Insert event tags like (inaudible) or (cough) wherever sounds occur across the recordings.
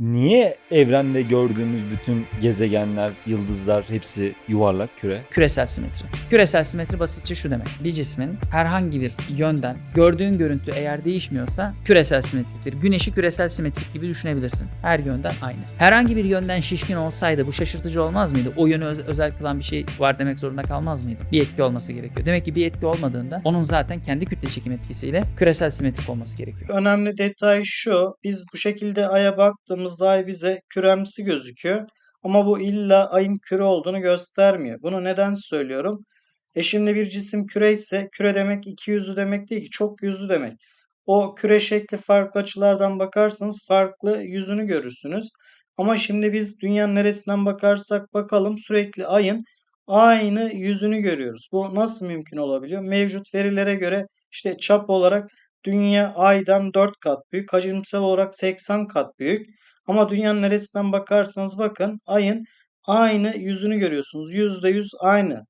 Niye evrende gördüğümüz bütün gezegenler, yıldızlar hepsi yuvarlak küre? Küresel simetri. Küresel simetri basitçe şu demek. Bir cismin herhangi bir yönden gördüğün görüntü eğer değişmiyorsa küresel simetriktir. Güneşi küresel simetrik gibi düşünebilirsin. Her yönden aynı. Herhangi bir yönden şişkin olsaydı bu şaşırtıcı olmaz mıydı? O yönü öz- özel kılan bir şey var demek zorunda kalmaz mıydı? Bir etki olması gerekiyor. Demek ki bir etki olmadığında onun zaten kendi kütle çekim etkisiyle küresel simetrik olması gerekiyor. Önemli detay şu. Biz bu şekilde aya baktığımızda ay bize küremsi gözüküyor. Ama bu illa ayın küre olduğunu göstermiyor. Bunu neden söylüyorum? E şimdi bir cisim küre ise küre demek iki yüzlü demek değil ki çok yüzlü demek. O küre şekli farklı açılardan bakarsanız farklı yüzünü görürsünüz. Ama şimdi biz dünyanın neresinden bakarsak bakalım sürekli ayın aynı yüzünü görüyoruz. Bu nasıl mümkün olabiliyor? Mevcut verilere göre işte çap olarak Dünya aydan 4 kat büyük, hacimsel olarak 80 kat büyük. Ama dünyanın neresinden bakarsanız bakın ayın aynı yüzünü görüyorsunuz. %100 aynı.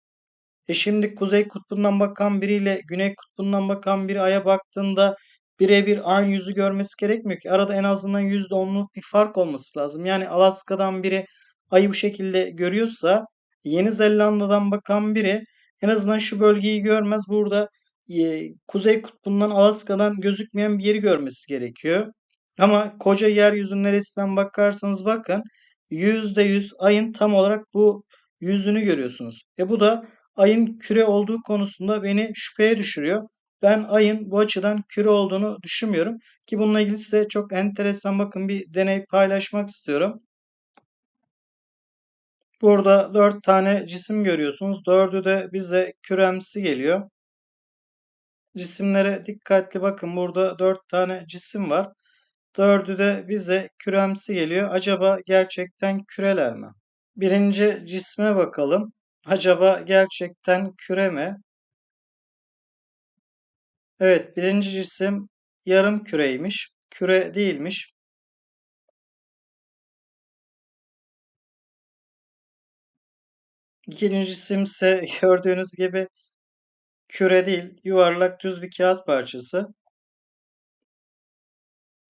E şimdi kuzey kutbundan bakan biriyle güney kutbundan bakan biri aya baktığında birebir aynı yüzü görmesi gerekmiyor ki. Arada en azından %10'luk bir fark olması lazım. Yani Alaska'dan biri ayı bu şekilde görüyorsa Yeni Zelanda'dan bakan biri en azından şu bölgeyi görmez. Burada e, Kuzey Kutbu'ndan Alaska'dan gözükmeyen bir yeri görmesi gerekiyor. Ama koca yeryüzünün neresinden bakarsanız bakın %100 ayın tam olarak bu yüzünü görüyorsunuz. E bu da ayın küre olduğu konusunda beni şüpheye düşürüyor. Ben ayın bu açıdan küre olduğunu düşünmüyorum. Ki bununla ilgili size çok enteresan bakın bir deney paylaşmak istiyorum. Burada 4 tane cisim görüyorsunuz. Dördü de bize küremsi geliyor. Cisimlere dikkatli bakın. Burada 4 tane cisim var. Dördü de bize küremsi geliyor. Acaba gerçekten küreler mi? Birinci cisme bakalım. Acaba gerçekten küre mi? Evet, birinci cisim yarım küreymiş. Küre değilmiş. İkinci cisim ise (laughs) gördüğünüz gibi küre değil, yuvarlak düz bir kağıt parçası.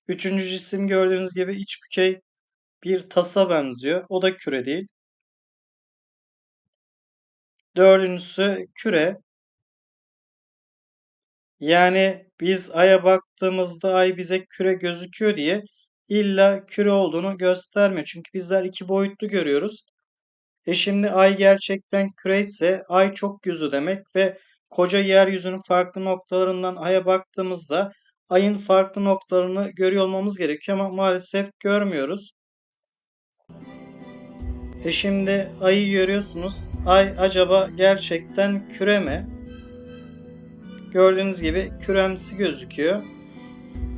Üçüncü cisim gördüğünüz gibi iç bükey bir tasa benziyor. O da küre değil. Dördüncüsü küre. Yani biz Ay'a baktığımızda Ay bize küre gözüküyor diye illa küre olduğunu göstermiyor. Çünkü bizler iki boyutlu görüyoruz. E şimdi Ay gerçekten küre ise Ay çok yüzlü demek ve koca yeryüzünün farklı noktalarından Ay'a baktığımızda Ay'ın farklı noktalarını görüyor olmamız gerekiyor ama maalesef görmüyoruz. E şimdi Ay'ı görüyorsunuz. Ay acaba gerçekten küre mi? Gördüğünüz gibi küremsi gözüküyor.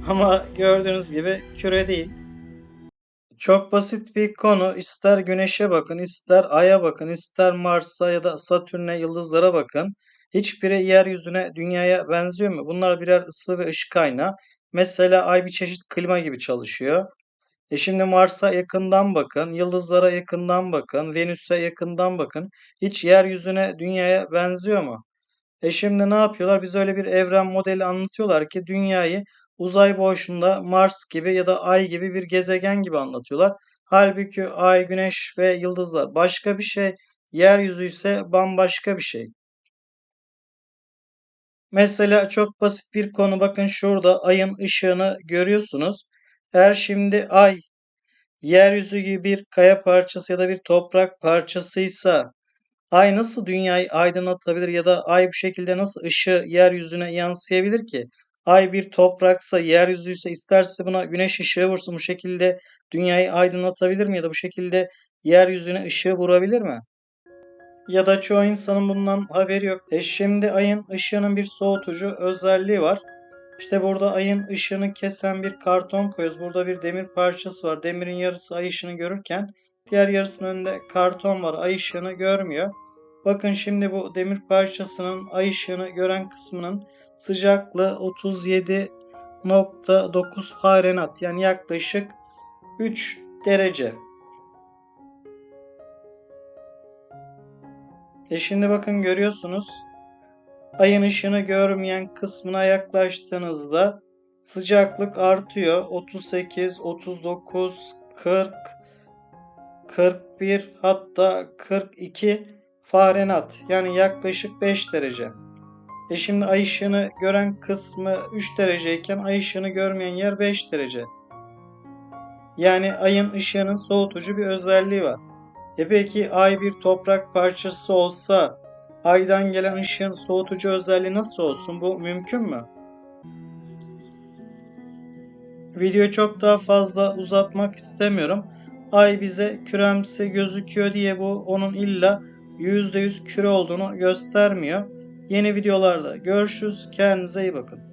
Ama gördüğünüz gibi küre değil. Çok basit bir konu. İster Güneş'e bakın, ister Ay'a bakın, ister Mars'a ya da Satürn'e, yıldızlara bakın. Hiçbiri yeryüzüne, dünyaya benziyor mu? Bunlar birer ısı ve ışık kaynağı. Mesela Ay bir çeşit klima gibi çalışıyor. E şimdi Mars'a yakından bakın, yıldızlara yakından bakın, Venüs'e yakından bakın. Hiç yeryüzüne, dünyaya benziyor mu? E şimdi ne yapıyorlar? Biz öyle bir evren modeli anlatıyorlar ki dünyayı uzay boşluğunda Mars gibi ya da Ay gibi bir gezegen gibi anlatıyorlar. Halbuki Ay, Güneş ve yıldızlar başka bir şey, yeryüzü ise bambaşka bir şey. Mesela çok basit bir konu bakın şurada ayın ışığını görüyorsunuz. Eğer şimdi ay yeryüzü gibi bir kaya parçası ya da bir toprak parçasıysa ay nasıl dünyayı aydınlatabilir ya da ay bu şekilde nasıl ışığı yeryüzüne yansıyabilir ki? Ay bir topraksa, yeryüzü ise isterse buna güneş ışığı vursun bu şekilde dünyayı aydınlatabilir mi ya da bu şekilde yeryüzüne ışığı vurabilir mi? Ya da çoğu insanın bundan haberi yok. E şimdi ayın ışığının bir soğutucu özelliği var. İşte burada ayın ışığını kesen bir karton koyuyoruz. Burada bir demir parçası var. Demirin yarısı ay ışığını görürken diğer yarısının önünde karton var. Ay ışığını görmüyor. Bakın şimdi bu demir parçasının ay ışığını gören kısmının sıcaklığı 37.9 Fahrenheit yani yaklaşık 3 derece. E şimdi bakın görüyorsunuz. Ayın ışığını görmeyen kısmına yaklaştığınızda sıcaklık artıyor. 38, 39, 40, 41 hatta 42 Fahrenheit yani yaklaşık 5 derece. E şimdi ay ışığını gören kısmı 3 dereceyken ay ışığını görmeyen yer 5 derece. Yani ayın ışığının soğutucu bir özelliği var. E peki ay bir toprak parçası olsa aydan gelen ışığın soğutucu özelliği nasıl olsun? Bu mümkün mü? Videoyu çok daha fazla uzatmak istemiyorum. Ay bize küremsi gözüküyor diye bu onun illa %100 küre olduğunu göstermiyor. Yeni videolarda görüşürüz. Kendinize iyi bakın.